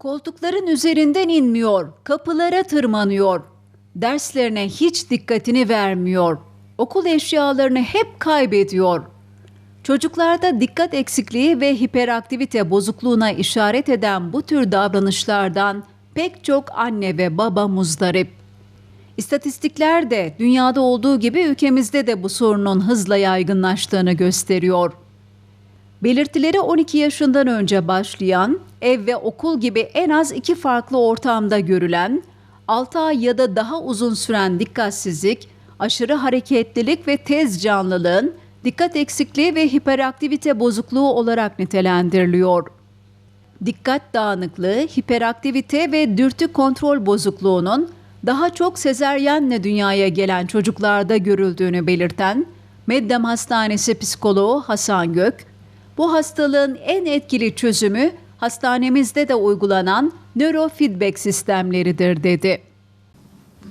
Koltukların üzerinden inmiyor, kapılara tırmanıyor. Derslerine hiç dikkatini vermiyor. Okul eşyalarını hep kaybediyor. Çocuklarda dikkat eksikliği ve hiperaktivite bozukluğuna işaret eden bu tür davranışlardan pek çok anne ve baba muzdarip. İstatistikler de dünyada olduğu gibi ülkemizde de bu sorunun hızla yaygınlaştığını gösteriyor. Belirtileri 12 yaşından önce başlayan, ev ve okul gibi en az iki farklı ortamda görülen, 6 ay ya da daha uzun süren dikkatsizlik, aşırı hareketlilik ve tez canlılığın dikkat eksikliği ve hiperaktivite bozukluğu olarak nitelendiriliyor. Dikkat dağınıklığı, hiperaktivite ve dürtü kontrol bozukluğunun daha çok sezeryenle dünyaya gelen çocuklarda görüldüğünü belirten Meddem Hastanesi psikoloğu Hasan Gök, bu hastalığın en etkili çözümü hastanemizde de uygulanan nörofeedback sistemleridir dedi.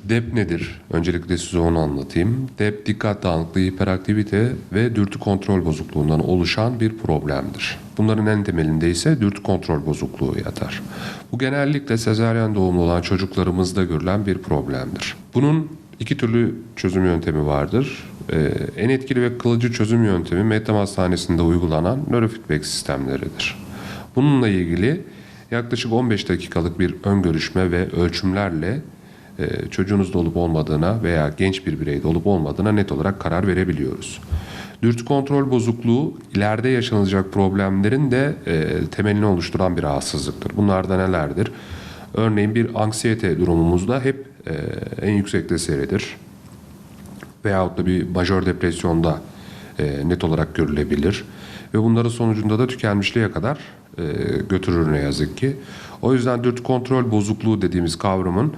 DEP nedir? Öncelikle size onu anlatayım. DEP dikkat dağınıklığı, hiperaktivite ve dürtü kontrol bozukluğundan oluşan bir problemdir. Bunların en temelinde ise dürtü kontrol bozukluğu yatar. Bu genellikle sezaryen doğumlu olan çocuklarımızda görülen bir problemdir. Bunun iki türlü çözüm yöntemi vardır. Ee, en etkili ve kalıcı çözüm yöntemi Meddem Hastanesi'nde uygulanan nörofeedback sistemleridir. Bununla ilgili yaklaşık 15 dakikalık bir ön görüşme ve ölçümlerle e, çocuğunuzda olup olmadığına veya genç bir bireyde olup olmadığına net olarak karar verebiliyoruz. Dürtü kontrol bozukluğu ileride yaşanacak problemlerin de e, temelini oluşturan bir rahatsızlıktır. Bunlar da nelerdir? Örneğin bir anksiyete durumumuzda hep e, en yüksekte seyredilir. Veyahut da bir majör depresyonda e, net olarak görülebilir. Ve bunların sonucunda da tükenmişliğe kadar e, götürür ne yazık ki. O yüzden dürtü kontrol bozukluğu dediğimiz kavramın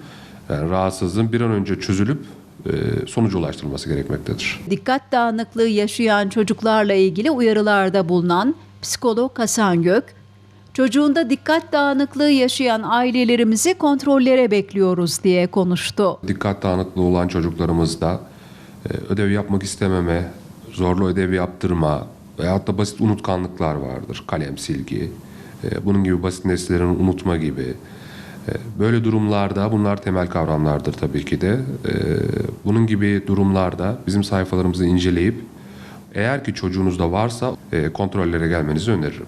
yani rahatsızlığın bir an önce çözülüp e, sonuca ulaştırılması gerekmektedir. Dikkat dağınıklığı yaşayan çocuklarla ilgili uyarılarda bulunan psikolog Hasan Gök, çocuğunda dikkat dağınıklığı yaşayan ailelerimizi kontrollere bekliyoruz diye konuştu. Dikkat dağınıklığı olan çocuklarımızda e, ödev yapmak istememe, zorlu ödev yaptırma veyahut da basit unutkanlıklar vardır. Kalem, silgi, e, bunun gibi basit nesnelerin unutma gibi. E, Böyle durumlarda bunlar temel kavramlardır tabii ki de. E, Bunun gibi durumlarda bizim sayfalarımızı inceleyip eğer ki çocuğunuzda varsa kontrollere gelmenizi öneririm.